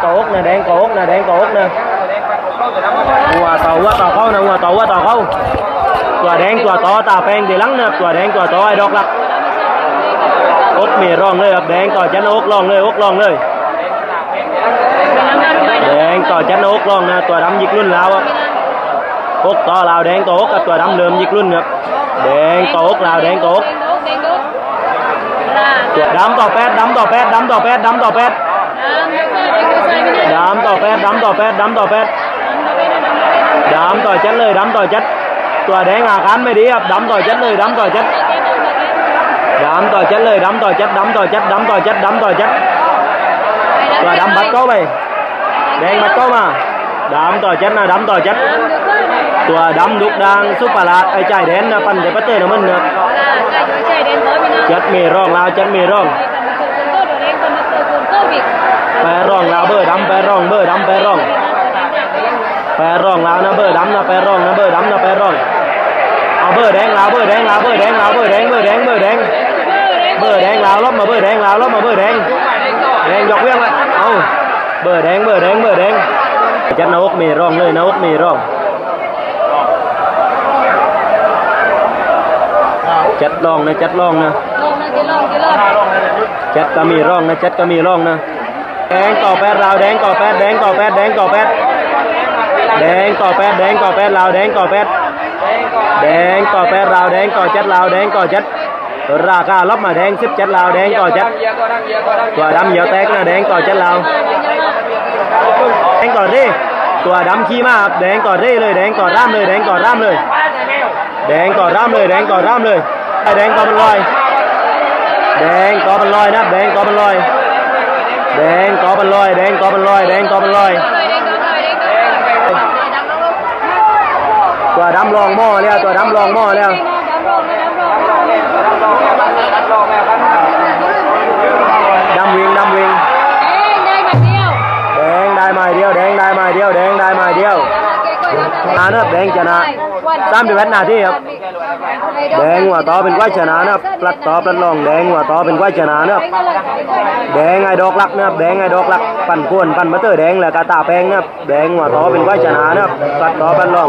โต๊กนะแดงโต๊กนะแดงโต๊กนะหัวเต่าว่าต่อเข้านะหัวเต่าว่าต่อเขาตัวแดงตัวต่อตาแปลงเดี๋ยวหลังนะตัวแดงตัวต่อไอ้ดอกหลักอก ต่อแปดดำต่อแปดดำต่อแปดดำต่อจัดเลยดำต่อจัดตัวแดงอาการไม่ดีครับดำต่อจัดเลยดำต่อจัดดำต่อจัดเลยดำต่อจัดดำต่อจัดดำต่อจัดดำต่อจัดตัวดำบัดเข้าไปแดงบัดเข้ามาดำต่อจัดนะดำต่อจัดตัวดำลุกดังซุปเปอร์ลาดไอ้ใจแดนนะปันเดปเตอร์นะมันเนอะจัดมีร่องลาวจัดมีร่องแปรร่องลาวเบอร์ดำแปรร่องเบอร์ดำแปรร่อง แปรร่องลาว นะเบอร์ดำนะแปร่องนะเบอร์ดำนะแปร่องเอาเบอร์แดงลาวเบอร์แดงลาวเบอร์แดงลาวเบอร์แดงเบอร์แดงเบอร์แดงเบอร์แดงลาวลบมาเบอร์แดงลาวลบมาเบอร์แดงแดงยกเวียงเลยเอาเบอร์แดงเบอร์แดงเบอร์แดงจัดนกมีร่องเลยนกมีร่องจัดร่องนะจัดร่องนะจัดก็มีร่องนะจัดก็มีร่องนะแดงต่อแปดลาวแดงต่อแปดแดงต่อแปดแดงต่อแปด แดงก่อแปดแดงก่อแปดลาวแดงก่อแปดแดงก่อแปดลาวแดงก่อเจ็ดลาวแดงก่อเจ็ดราคาลบมาแดงสิบเจ็ดลาวแดงก่อเจ็ดตัวดำเหยียวแตกนะแดงก่อเจ็ดลาวแดงก่อเร่ตัวดำขี้มากแดงก่อเร่เลยแดงก่อร่ามเลยแดงก่อร่ามเลย แดงก่อร่ามเลยแดงก่อร่ามเลยแดงก่อมันลอย แดงก่อมันลอยนะแดงก่อมันลอยแดงก่อมันลอยแดงก่อมันลอยแดงก่อมันลอย ตัว ดำรองหม้อแล้วตัวดำรองหม้อแล้วดำวิ่งดำวิ่งแดงได้ไม้เดียวแดงได้ไม้เดียวแดงได้ไม้เดียว ชนะนะครับแดงชนะสามสิบเอ็ดนาที่ครับแดงหัวต่อเป็นก้อยชนะนะปลัดต่อปลัดลองแดงหัวต่อเป็นก้อยชนะนะครับแดงไอ้ดอกลักนะครับแดงไอ้ดอกลักปั่นกวนปั่นมะเตอร์แดงแล้วกาตาแปงนะครับแดงหัวต่อเป็นก้อยชนะนะปลัดต่อปลัดลอง